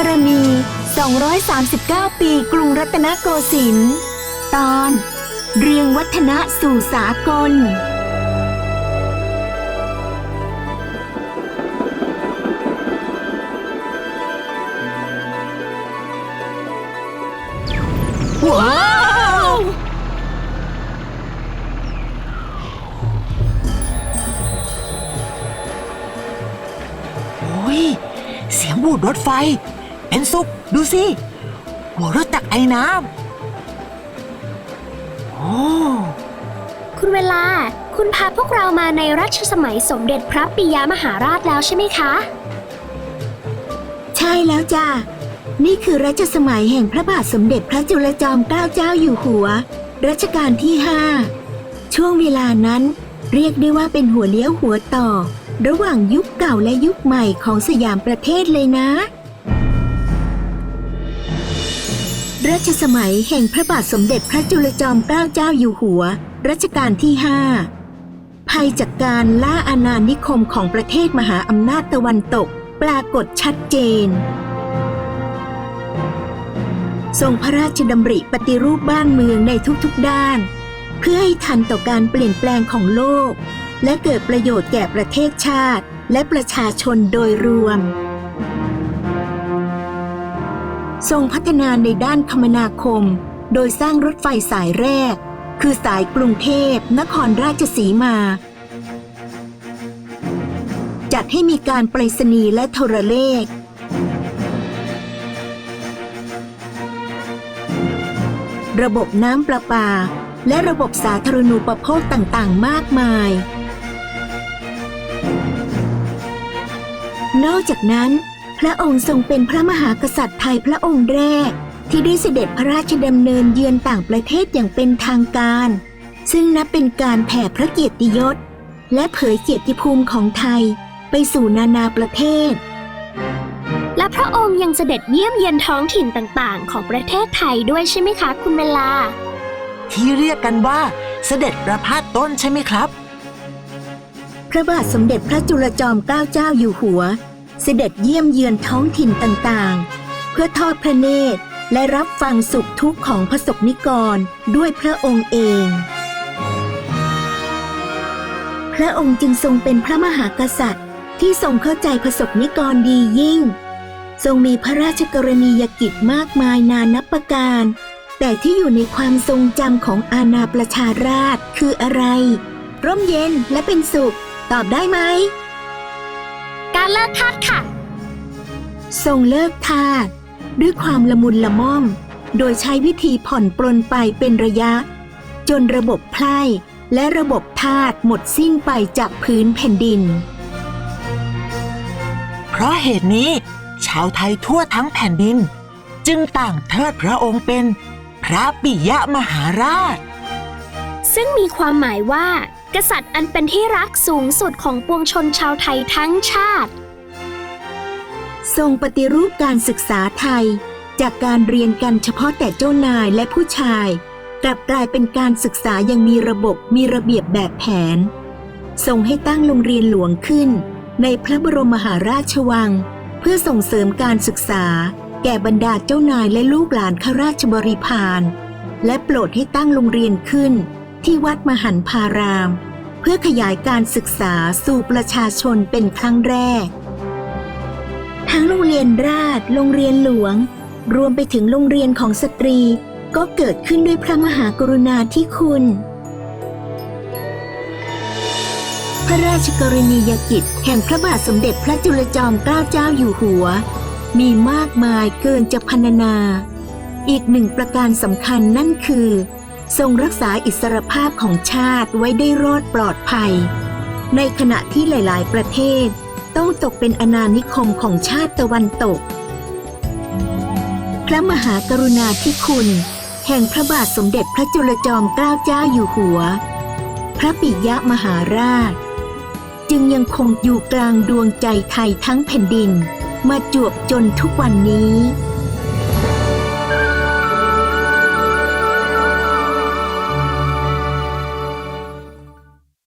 บารมี 239 ปีกรุงรัตนโกสินทร์ตอน เรียงวัฒนะสู่สากล ว้าว โอ้ย เสียงบูดรถไฟ เป็นสุกดูสิ หัวรถตักไอ้น้ำโอ้คุณเวลา คุณพาพวกเรามาในรัชสมัยสมเด็จพระปิยมหาราชแล้วใช่ไหมคะ ใช่แล้วจ้านี่คือรัชสมัยแห่งพระบาทสมเด็จพระจุลจอมเกล้าเจ้าอยู่หัว รัชกาลที่ห้าช่วงเวลานั้น เรียกได้ว่าเป็นหัวเลี้ยวหัวต่อ ระหว่างยุคเก่าและยุคใหม่ของสยามประเทศเลยนะ รัชสมัยแห่งพระบาทสมเด็จพระจุลจอมเกล้าเจ้าอยู่หัว รัชกาลที่ห้าภัยจากการล่าอาณานิคมของประเทศมหาอำนาจตะวันตกปรากฏชัดเจน ทรงพระราชดำริปฏิรูปบ้านเมืองในทุกๆด้าน เพื่อให้ทันต่อการเปลี่ยนแปลงของโลก และเกิดประโยชน์แก่ประเทศชาติ และประชาชนโดยรวม ทรงพัฒนาในด้านคมนาคม โดยสร้างรถไฟสายแรก คือสายกรุงเทพ นครราชสีมา จัดให้มีการไปรษณีย์และโทรเลข ระบบน้ำประปา และระบบสาธารณูปโภคต่างๆ มากมาย นอกจากนั้น พระองค์ทรงเป็นพระมหากษัตริย์ไทยพระองค์แรก ที่ได้เสด็จพระราชดำเนินเยือนต่างประเทศอย่างเป็นทางการ ซึ่งนับเป็นการแผ่พระเกียรติยศ และเผยเกียรติภูมิของไทยไปสู่นานาประเทศ และพระองค์ยังเสด็จเยี่ยมเยียนท้องถิ่นต่างๆ ของประเทศไทยด้วยใช่ไหมคะคุณเวลา ที่เรียกกันว่าเสด็จประพาสต้นใช่ไหมครับ พระบาทสมเด็จพระจุลจอมเกล้าเจ้าอยู่หัว เสด็จเยี่ยมเยือนท้องถิ่นต่างๆ เพื่อทอดพระเนตรและรับฟังสุขทุกข์ของพระสกนิกรด้วยพระองค์เอง พระองค์จึงทรงเป็นพระมหากษัตริย์ ที่ทรงเข้าใจพระสกนิกรดียิ่ง ทรงมีพระราชกรณียกิจมากมายนานับประการ แต่ที่อยู่ในความทรงจำของอาณาประชาราชคืออะไร ร่มเย็นและเป็นสุข ตอบได้ไหม การเลิกทาสค่ะ ทรงเลิกทาสด้วยความละมุนละม่อม โดยใช้วิธีผ่อนปลนไปเป็นระยะ จนระบบไพร่และระบบทาสหมดสิ้นไปจากพื้นแผ่นดิน เพราะเหตุนี้ ชาวไทยทั่วทั้งแผ่นดิน จึงต่างเทิดพระองค์เป็น พระปิยมหาราช ซึ่งมีความหมายว่า กษัตริย์อันเป็นที่รักสูงสุดของปวงชนชาวไทยทั้งชาติ ทรงปฏิรูปการศึกษาไทย จากการเรียนกันเฉพาะแต่เจ้านายและผู้ชาย กลับกลายเป็นการศึกษาอย่างมีระบบมีระเบียบแบบแผน ทรงให้ตั้งโรงเรียนหลวงขึ้น ในพระบรมมหาราชวัง เพื่อส่งเสริมการศึกษา แก่บรรดาเจ้านายและลูกหลานข้าราชบริพารและโปรดให้ตั้งโรงเรียนขึ้นที่วัดมหันพารามเพื่อขยายการศึกษาสู่ประชาชนเป็นครั้งแรก ทั้งโรงเรียนราช โรงเรียนหลวง รวมไปถึงโรงเรียนของสตรี ก็เกิดขึ้นด้วยพระมหากรุณาธิคุณ พระราชกรณียกิจแห่งพระบาทสมเด็จพระจุลจอมเกล้าเจ้าอยู่หัว มีมากมายเกินจะพรรณนา อีกหนึ่งประการสำคัญนั่นคือ ทรงรักษาอิสรภาพของชาติไว้ได้รอดปลอดภัย ในขณะที่หลาย ๆ ประเทศ ต้องตกเป็นอาณานิคมของชาติตะวันตก พระมหากรุณาธิคุณ แห่งพระบาทสมเด็จพระจุลจอมเกล้าเจ้าอยู่หัว พระปิยมหาราช จึงยังคงอยู่กลางดวงใจไทยทั้งแผ่นดิน มาจวบจนทุกวันนี้